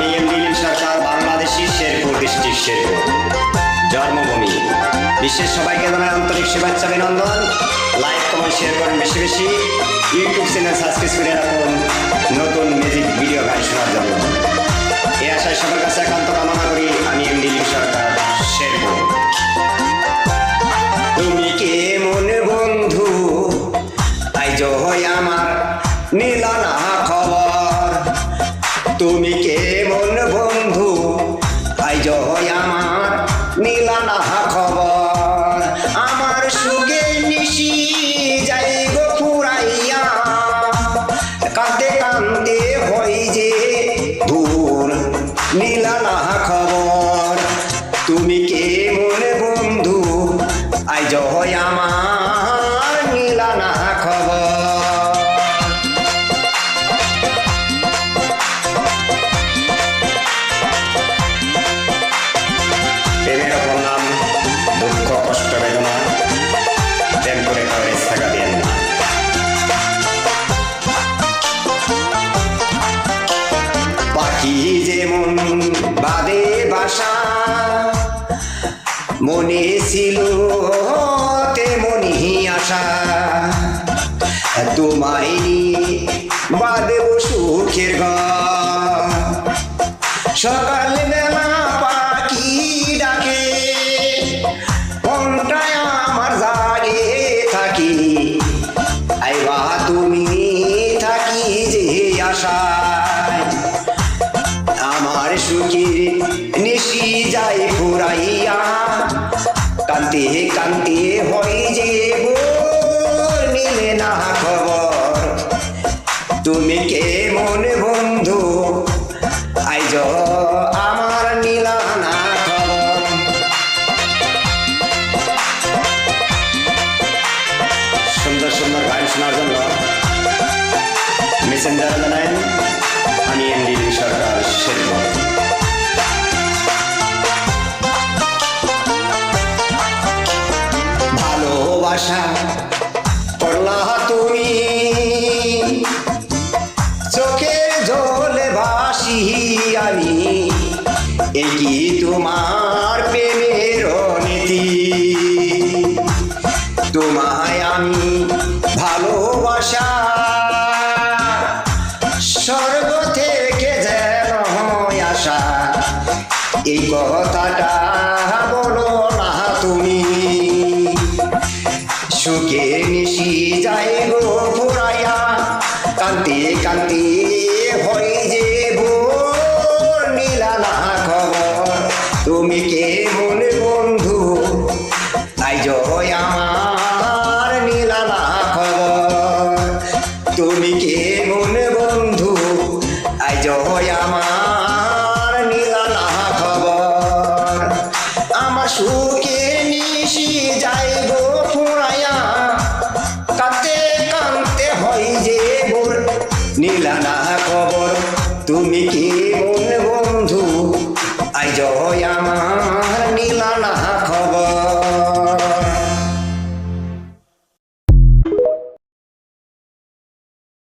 আমি M Dilip Sarkar, Bangladeshi Sherpur district Sherpur. জন্মভূমি। বিশ্বের সবাইকে জানাই আন্তরিক শুভেচ্ছা, অভিনন্দন। লাইক কমেন্ট শেয়ার করেন বেশি বেশি। ইউটিউব চ্যানেল সাবস্ক্রাইব করে রাখুন। নতুন মিউজিক ভিডিও গান শোনার জন্য। এই আশায় সবার কাছে একান্ত কামনা করি, আমি এম সরকার, শেরপুর। তুমি কে মনে বন্ধু? আইজ হয় আমার নীলা খবর। তুমি কে নীলা না খবর। তুমি কে মনে বন্ধু? আইজ হয় আমার পাখি যেমন বাদে বাসা, মনে ছিল তেমনি আশা। তোমায় বাদেব সুখের ঘর। সকাল বেলা পাখি ডাকে, মনটায় আমার জাগে থাকি। আইবা তুমি থাকি যে আশায় কান্তে কান্তে হয় যে নিলে না খবর। তুমি কে মনে বন্ধু? আইজ আমার নীলা না খবর। সুন্দর সুন্দর গান শোনার জন্য মেসেঞ্জার জানায় আমি এম ডি সরকার শেরপুর। এ কি তোমার প্রেমের নীতি তোমায় আমি ভালোবাসা, স্বর্গ থেকে যেন আসা এই কথাটা বলো না তুমি। সুখে নিশি যায় গো ফুরাইয়া, কান্তি কান্তি আমার নীলা খবর। আমার সুখে নিশি যাই গো ফুরাইয়া। কাঁদতে কাঁদতে হয় যে বোর নীলা না খবর, তুমি কি মন বন্ধু? আইজ